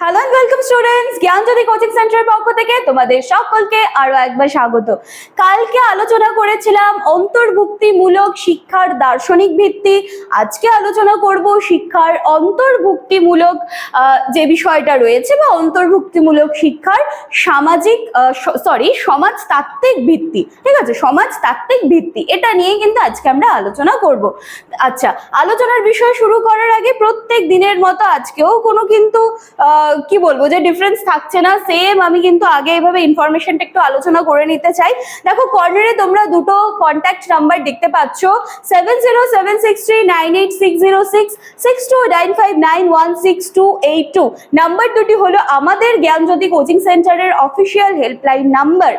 Hello and welcome students Gyanjyoti coaching সেন্টারের পক্ষ থেকে তোমাদের সকলকে আরও একবার স্বাগত। কালকে আলোচনা করেছিলাম অন্তর্ভুক্তিমূলক শিক্ষার দার্শনিক ভিত্তি। আজকে আলোচনা করব শিক্ষার অন্তর্ভুক্তিমূলক যে বিষয়টা রয়েছে বা অন্তর্ভুক্তিমূলক শিক্ষার সামাজিক সরি সমাজতাত্ত্বিক ভিত্তি। ঠিক আছে? সমাজতাত্ত্বিক ভিত্তি। এটা নিয়ে কিন্তু আজকে আমরা আলোচনা করব। আচ্ছা আলোচনার বিষয় শুরু করার আগে প্রত্যেক দিনের মতো আজকেও কোনো কিন্তু কি বলব, যে ডিফারেন্স থাকছে না। সেম আমি কিন্তু আগে এভাবে ইনফরমেশনটা একটু আলোচনা করে নিতে চাই। দেখো কর্নারে তোমরা দুটো কন্ট্যাক্ট নাম্বার দেখতে পাচ্ছ। Seven zero seven six three nine eight six zero six six two nine five nine one six two eight two number দুটি হলো আমাদের জ্ঞানজ্যোতি কোচিং সেন্টারের অফিসিয়াল হেল্পলাইন নাম্বার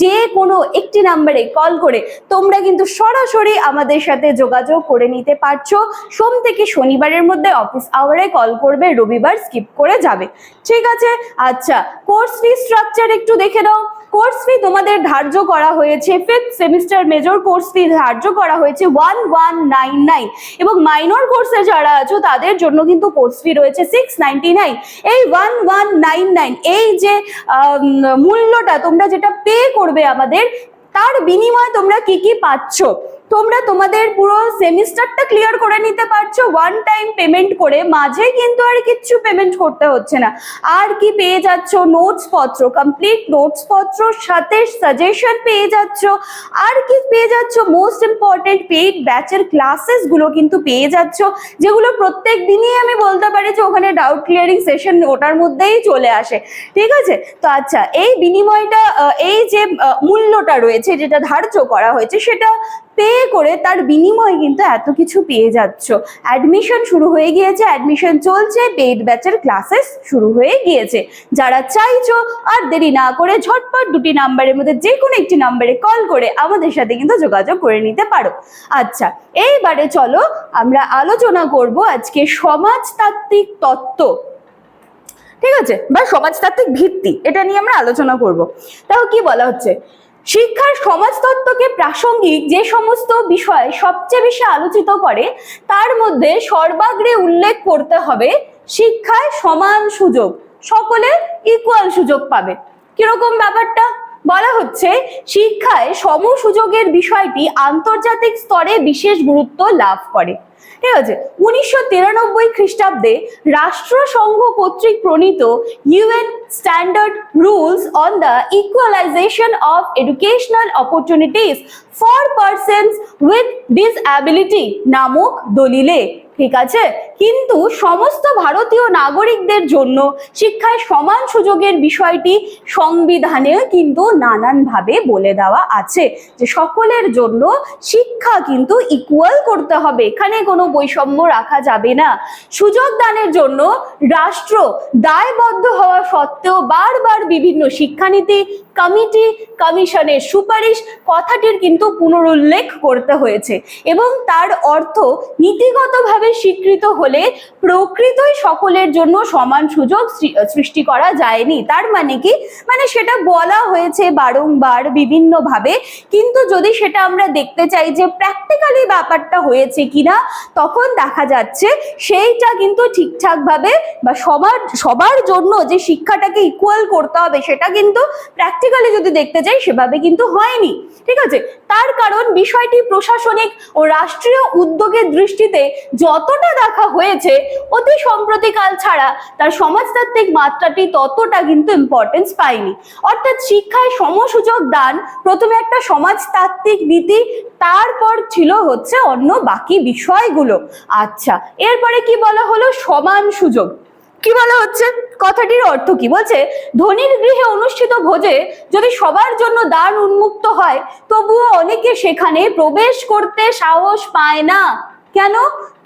যে কোনো একটি নাম্বারে কল করে তোমরা কিন্তু সরাসরি আমাদের সাথে যোগাযোগ করে নিতে পারছ। সোম থেকে শনিবারের মধ্যে অফিস আওয়ারে কল করবে, রবিবার স্কিপ করে যাবে। ঠিক আছে? আচ্ছা কোর্স ফি স্ট্রাকচার একটু দেখে নাও। কোর্স ফি তোমাদের ধার্য করা হয়েছে fifth semester major course fee ধার্য করা হয়েছে ওয়ান ওয়ান নাইন নাইন এবং মাইনর কোর্সে যারা আছো, তাদের জন্য কিন্তু কোর্স ফি রয়েছে সিক্স নাইনটি নাইন এই ওয়ান ওয়ান নাইন নাইন এই যে মূল্যটা তোমরা যেটা পে করবে আমাদের, তার বিনিময়ে তোমরা কি কি পাচ্ছ? তোমরা তোমাদের পুরো সেমিস্টারটা ক্লিয়ার করে নিতে পারছ। ওয়ান টাইম পেমেন্ট করে মাঝে কিন্তু আর কিচ্ছু পেমেন্ট করতে হচ্ছে না। আর কি পেয়ে যাচ্ছ? নোটস পত্র কমপ্লিট নোটস পত্র, সাথে সাজেশন পেয়ে যাচ্ছ। আর কি পেয়ে যাচ্ছ? মোস্ট ইম্পর্টেন্ট পেইড ব্যাচের ক্লাসেসগুলো কিন্তু পেয়ে যাচ্ছ, যেগুলো প্রত্যেক দিনই আমি বলতে পারি যে ওখানে ডাউট ক্লিয়ারিং সেশন ওটার মধ্যেই চলে আসে। ঠিক আছে? তো আচ্ছা এই বিনিময়টা এই যে মূল্যটা রয়েছে, যেটা ধার্য করা হয়েছে, সেটা পে করে তার বিনিময়ে কিন্তু এত কিছু পেয়ে যাচ্ছ। অ্যাডমিশন শুরু হয়ে গিয়েছে অ্যাডমিশন চলছে পেইড ব্যাচের ক্লাসেস শুরু হয়ে গিয়েছে। যারা চাইছো আর দেরি না করে ঝটপট দুটি নাম্বারের মধ্যে যে কোনো একটি নাম্বারে কল করে আমাদের সাথে কিন্তু যোগাযোগ করে নিতে পারো। আচ্ছা এইবারে চলো আমরা আলোচনা করব আজকে সমাজতাত্ত্বিক তত্ত্ব। ঠিক আছে? বা সমাজতাত্ত্বিক ভিত্তি, এটা নিয়ে আমরা আলোচনা করব। তাও কি বলা হচ্ছে? শিক্ষার সমাজতত্ত্বকে প্রাসঙ্গিক যে সমস্ত বিষয় সবচেয়ে বেশি আলোচিত করে, তার মধ্যে সর্বাগ্রে উল্লেখ করতে হবে শিক্ষায় সমান সুযোগ। সকলে ইকুয়াল সুযোগ পাবে। কীরকম ব্যাপারটা? বলা হচ্ছে, শিক্ষায় সম সুযোগের বিষয়টি আন্তর্জাতিক স্তরে বিশেষ গুরুত্ব লাভ করে। ঠিক আছে? উনিশশো তিরানব্বই খ্রিস্টাব্দে রাষ্ট্রসংঘ কর্তৃক প্রণীত UN standard rules on the equalization of educational opportunities for persons with disability নামক দলিলে। ঠিক আছে? কিন্তু সমস্ত ভারতীয় নাগরিকদের জন্য শিক্ষায় সমান সুযোগের বিষয়টি সংবিধানে কিন্তু নানানভাবে বলে দেওয়া আছে যে সকলের জন্য শিক্ষা কিন্তু ইকুয়াল করতে হবে। এখানে কোনো বৈষম্য রাখা যাবে না। সুযোগ দানের জন্য রাষ্ট্র দায়বদ্ধ হওয়া সত্ত্বেও বারবার বিভিন্ন শিক্ষানীতি, কমিটি, কমিশনের সুপারিশ কথাটির কিন্তু পুনরুল্লেখ করতে হয়েছে এবং তার অর্থ নীতিগতভাবে স্বীকৃত হলে প্রকৃতই সকলের জন্য সমান সুযোগ সৃষ্টি করা যায়নি। তার মানে কি? মানে সেটা বলা হয়েছে বারংবার, বিভিন্নভাবে। কিন্তু যদি সেটা আমরা দেখতে চাই যে প্র্যাকটিক্যালি ব্যাপারটা হয়েছে কিনা, তখন দেখা যাচ্ছে সেইটা কিন্তু ঠিকঠাকভাবে বা সবার সবার জন্য যে শিক্ষাটাকে ইকুয়াল করতে হবে, সেটা কিন্তু প্র্যাকটিক্যালি যদি দেখতে চাই, সেভাবে কিন্তু হয়নি। ঠিক আছে? তার কারণ বিষয়টি প্রশাসনিক ও রাষ্ট্রীয় উদ্যোগের দৃষ্টিতে যতটা দেখা হয়েছে, অতি সম্প্রতিকাল ছাড়া তার সমাজতাত্ত্বিক মাত্রাটি ততটা কিন্তু ইম্পর্টেন্স পায়নি। অর্থাৎ শিক্ষায় সমসুযোগ দান, প্রথমে একটা সমাজতাত্ত্বিক নীতি, তারপর ছিল হচ্ছে অন্য বাকি বিষয়গুলো। আচ্ছা এরপরে কি বলা হলো? সমান সুযোগ। কি বলা হচ্ছে? কথাটির অর্থ কি? বলছে, ধনীর গৃহে অনুষ্ঠিত ভোজে যদি সবার জন্য দ্বার উন্মুক্ত হয়, তবুও অনেকে সেখানে প্রবেশ করতে সাহস পায় না। কেন?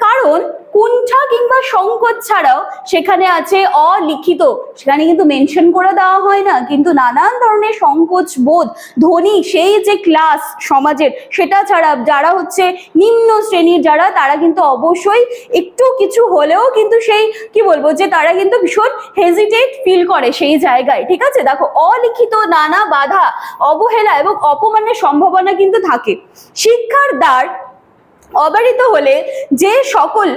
কারণ কুণ্ঠা কিংবা সংকোচ ছাড়াও সেখানে আছে অলিখিত। সেখানে কিন্তু মেনশন করে দেওয়া হয় না, কিন্তু নানান ধরনের সংকোচ বোধ ধনী সেই যে ক্লাস সমাজের, সেটা ছাড়া যারা হচ্ছে নিম্ন শ্রেণির যারা, তারা কিন্তু অবশ্যই একটু কিছু হলেও কিন্তু সেই, কি বলব, যে তারা কিন্তু ভীষণ হেজিটেট ফিল করে সেই জায়গায়, ঠিক আছে? দেখো, অলিখিত নানা বাধা, অবহেলা এবং অপমানের সম্ভাবনা কিন্তু থাকে। শিক্ষার দ্বার অবারিত হলে যে সকল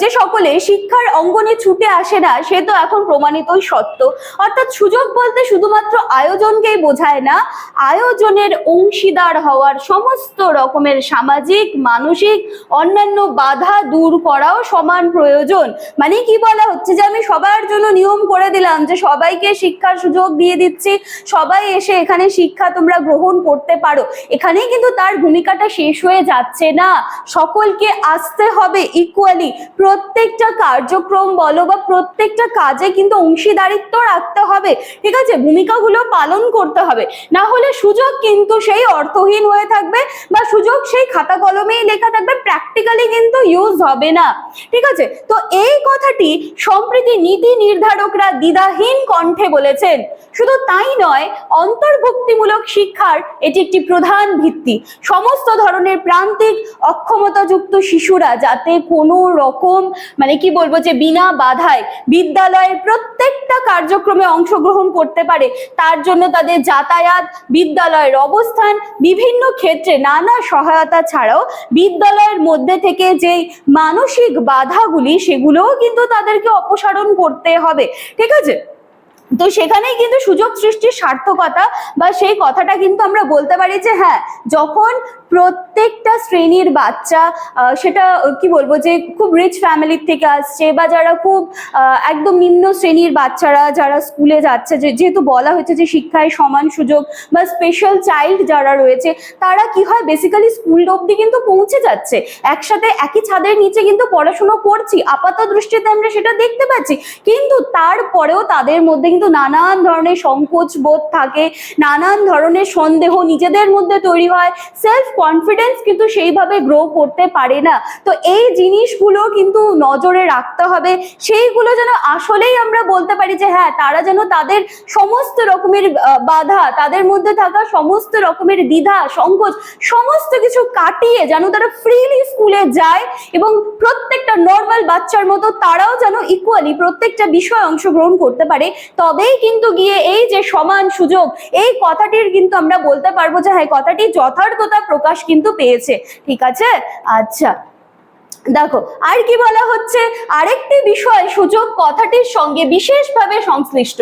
যে সকলে শিক্ষার অঙ্গনে ছুটে আসে না, সে তো এখন প্রমাণিতই সত্য। অর্থাৎ সুযোগ বলতে শুধুমাত্র আয়োজনকেই বোঝায় না, আয়োজনের অংশীদার হওয়ার সমস্ত রকমের সামাজিক, মানসিক, অন্যান্য বাধা দূর করাও সমান প্রয়োজন। মানে কি বলা হচ্ছে যে আমি সবার জন্য নিয়ম করে দিলাম যে সবাইকে শিক্ষার সুযোগ দিয়ে দিচ্ছি, সবাই এসে এখানে শিক্ষা তোমরা গ্রহণ করতে পারো। এখানেই কিন্তু তার ভূমিকাটা শেষ হয়ে যাচ্ছে না। সকলকে আসতে হবে ইকুয়ালি প্রত্যেকটা কার্যক্রম বলো বা প্রত্যেকটা কাজে কিন্তু অংশীদারিত্ব রাখতে হবে। ঠিক আছে? ভূমিকাগুলো পালন করতে হবে। না হলে সুযোগ কিন্তু সেই অর্থহীন হয়ে থাকবে বা সুযোগ সেই খাতা কলমেই লেখা থাকবে প্র্যাকটিক্যালি কিন্তু ইউজ হবে না। ঠিক আছে? তো এই কথাটি সম্প্রতি নীতি নির্ধারকরা দ্বিধাহীন কণ্ঠে বলেছেন। শুধু তাই নয়, অন্তর্ভুক্তিমূলক শিক্ষার এটি একটি প্রধান ভিত্তি। সমস্ত ধরনের প্রান্তিক অক্ষমতাযুক্ত শিশুরা যাতে কোনো রকম মানে কি বলব যে বিনা বাধায় বিদ্যালয়ের প্রত্যেকটা কার্যক্রমে অংশগ্রহণ করতে পারে, তার জন্য তাদের যাতায়াত, বিদ্যালয়ের অবস্থান, বিভিন্ন ক্ষেত্রে নানা সহায়তা ছাড়াও বিদ্যালয়ের মধ্যে থেকে যে মানসিক বাধাগুলি, সেগুলোও কিন্তু তাদেরকে অপসারণ করতে হবে। ঠিক আছে? তো সেখানেই কিন্তু সুযোগ সৃষ্টির সার্থকতা বা সেই কথাটা কিন্তু আমরা বলতে পারি যে হ্যাঁ যখন প্রত্যেকটা শ্রেণির বাচ্চা সেটা, কি বলব, যে খুব রিচ ফ্যামিলির থেকে আসছে বা যারা খুব একদম নিম্ন শ্রেণির বাচ্চারা যারা স্কুলে যাচ্ছে যেহেতু বলা হয়েছে যে শিক্ষায় সমান সুযোগ বা স্পেশাল চাইল্ড যারা রয়েছে, তারা কি হয় বেসিক্যালি স্কুল অবধি কিন্তু পৌঁছে যাচ্ছে। একসাথে একই ছাদের নিচে কিন্তু পড়াশুনো করছি। আপাত দৃষ্টিতে আমরা সেটা দেখতে পাচ্ছি। কিন্তু তারপরেও তাদের মধ্যে কিন্তু নানান ধরনের সংকোচ বোধ থাকে, নানান ধরনের সন্দেহ নিজেদের মধ্যে তৈরি হয়। সেলফ কনফিডেন্স কিন্তু সেইভাবে গ্রো করতে পারে না। তো এই জিনিসগুলো কিন্তু নজরে রাখতে হবে। সেইগুলো যেন আসলেই আমরা বলতে পারি যে হ্যাঁ তারা যেন তাদের সমস্ত রকমের বাধা, তাদের মধ্যে থাকা সমস্ত রকমের দ্বিধা, সংকোচ, সমস্ত কিছু কাটিয়ে যেন তারা ফ্রিলি স্কুলে যায় এবং প্রত্যেকটা নর্মাল বাচ্চার মতো তারাও যেন ইকুয়ালি প্রত্যেকটা বিষয়ে অংশগ্রহণ করতে পারে। তবেই কিন্তু গিয়ে এই যে সমান সুযোগ, এই কথাটির কিন্তু আমরা বলতে পারব যে হ্যাঁ কথাটি যথার্থতা প্রকাশ কিন্তু পেয়েছে। ঠিক আছে? আচ্ছা। দেখো, আর কি বলা হচ্ছে? আরেকটি বিষয়, সুযোগ কথাটির সঙ্গে বিশেষভাবে সংশ্লিষ্ট।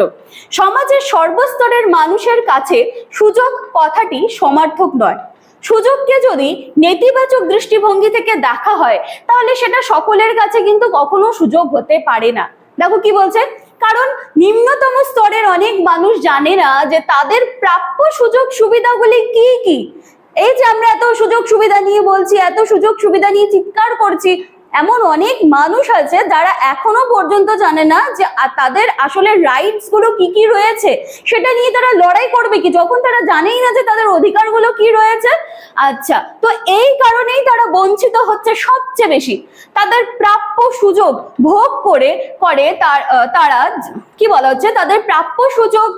সমাজের সর্বস্তরের মানুষের কাছে সুযোগ কথাটি সমার্থক নয়। সুযোগকে যদি নেতিবাচক দৃষ্টিভঙ্গি থেকে দেখা হয়, তাহলে সেটা সকলের কাছে কিন্তু কখনো সুযোগ হতে পারে না। দেখো কি বলছে? কারণ নিম্নতম স্তরের অনেক মানুষ জানে না যে তাদের প্রাপ্য সুযোগ সুবিধাগুলি কি কি। এই যে আমরা এত সুযোগ সুবিধা নিয়ে বলছি, এত সুযোগ সুবিধা নিয়ে চিৎকার করছি এমন অনেক মানুষ আছে যারা এখনও পর্যন্ত জানে না যে তাদের আসলে রাইটসগুলো কি কি রয়েছে। সেটা নিয়ে তারা লড়াই করবে কি? যখন তারা জানেই না যে তাদের অধিকারগুলো কি রয়েছে। আচ্ছা তো এই কারণেই তারা বঞ্চিত হচ্ছে সবচেয়ে বেশি। তাদের প্রাপ্য সুযোগ ভোগ করে করে তার তারা কি বলা হচ্ছে? তাদের প্রাপ্য সুযোগ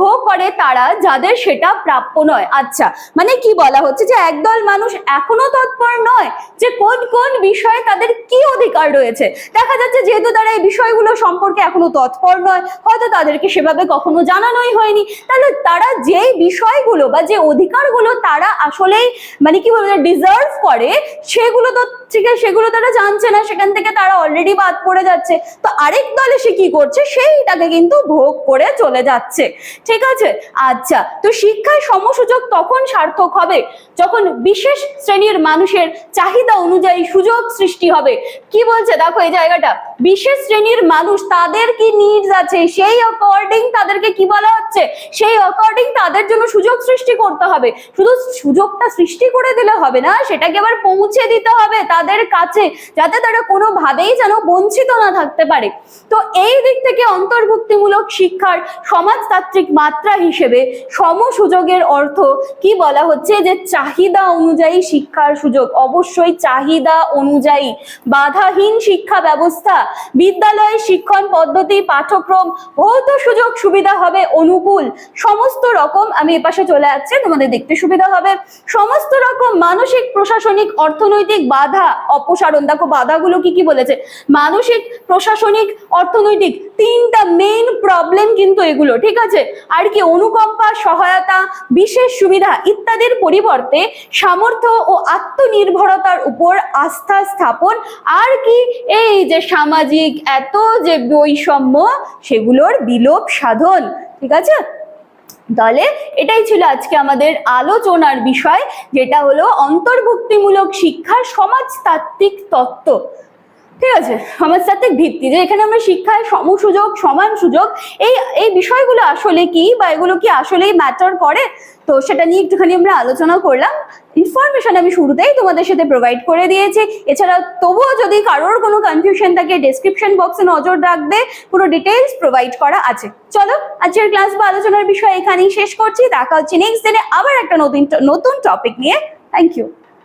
ভোগ করে তারা যাদের সেটা প্রাপ্য নয়। আচ্ছা মানে কি বলা হচ্ছে? যে, একদল মানুষ এখনও তৎপর নয় যে, কোন কোন বিষয়ে তাদের কি অধিকার রয়েছে? দেখা যাচ্ছে যেহেতু তারা এই বিষয়গুলো সম্পর্কে এখনও তৎপর নয়, হয়তো তাদেরকে সেভাবে কখনো জানানোই হয়নি। তাহলে তারা যেই বিষয়গুলো বা যে অধিকারগুলো তারা আসলেই মানে কি বলব ডিজার্ভ করে, সেগুলো তো ঠিক আছে, সেগুলো তারা জানছে না, সেখান থেকে তারা অলরেডি বাদ পড়ে যাচ্ছে। তো আরেক দলে সে কি করছে, সেইটাকে কিন্তু ভোগ করে চলে যাচ্ছে। ঠিক আছে? আচ্ছা তো শিক্ষায় সমসুযোগ তখন সার্থক হবে? যখন বিশেষ শ্রেণির মানুষের চাহিদা অনুযায়ী সুযোগ সৃষ্টি হবে? কি বলছে? দেখো এই জায়গাটা। বিশেষ শ্রেণির মানুষ তাদের কি নিডস আছে? সেই অ্যাকর্ডিং তাদেরকে কি বলা হচ্ছে? সেই অ্যাকর্ডিং তাদের জন্য সুযোগ সৃষ্টি করতে হবে। শুধু সুযোগটা সৃষ্টি করে দিলে হবে না, সেটাকে আবার পৌঁছে দিতে হবে তাদের কাছে, যাতে তারা কোনোভাবেই যেন বঞ্চিত না থাকতে পারে। তো এই দিক থেকে অন্তর্ভুক্তিমূলক শিক্ষার সমাজতাত্ত্বিক মাত্রা হিসেবে সম সুযোগের অর্থ কি বলা হচ্ছে? যে চাহিদা অনুযায়ী শিক্ষার সুযোগ। অবশ্যই চাহিদা অনুযায়ী। বাধাহীন শিক্ষা ব্যবস্থা বিদ্যালয়ে শিক্ষণ পদ্ধতি, পাঠ্যক্রম ভৌত সুযোগ সুবিধা হবে, অনুকূল, সমস্ত রকম আমি এপাশে চলে যাচ্ছি তোমাদের দেখতে সুবিধা হবে। সমস্ত রকম মানসিক, প্রশাসনিক, অর্থনৈতিক বাধা, অপসারণ, দেখো বাধাগুলো কি কি বলেছে? মানসিক, প্রশাসনিক, অর্থনৈতিক তিনটা মেইন প্রবলেম কিন্তু এগুলো, ঠিক আছে? আর কি অনুকম্পা, সহায়তা, বিশেষ সুবিধা ইত্যাদির পরিবর্তে সামর্থ্য ও আত্মনির্ভরতার উপর আস্থা স্থাপন আর কি? এই যে সামাজিক এত যে বৈষম্য, সেগুলোর বিলোপ সাধন, ঠিক আছে? তাহলে এটাই ছিল আজকে আমাদের আলোচনার বিষয়, যেটা হলো অন্তর্ভুক্তিমূলক শিক্ষার সমাজতাত্ত্বিক তত্ত্ব। ঠিক আছে? সমাজতাত্ত্বিক ভিত্তি, যে এখানে আমরা শিক্ষায় সম সুযোগ সমান সুযোগ, এই এই বিষয়গুলো আসলে কি বা এগুলো কি আসলেই ম্যাটার করে? তো সেটা নিয়ে একটুখানি আমরা আলোচনা করলাম। ইনফরমেশন আমি শুরুতেই তোমাদের সাথে প্রোভাইড করে দিয়েছি। এছাড়া তবুও যদি কারোর কোনো কনফিউশন থাকে ডিসক্রিপশন বক্সে নজর রাখবে, পুরো ডিটেলস প্রোভাইড করা আছে। চলো, আজকের ক্লাস বা আলোচনার বিষয় এখানেই শেষ করছি। দেখা হচ্ছে নেক্সট দিনে আবার একটা নতুন নতুন টপিক নিয়ে। Thank you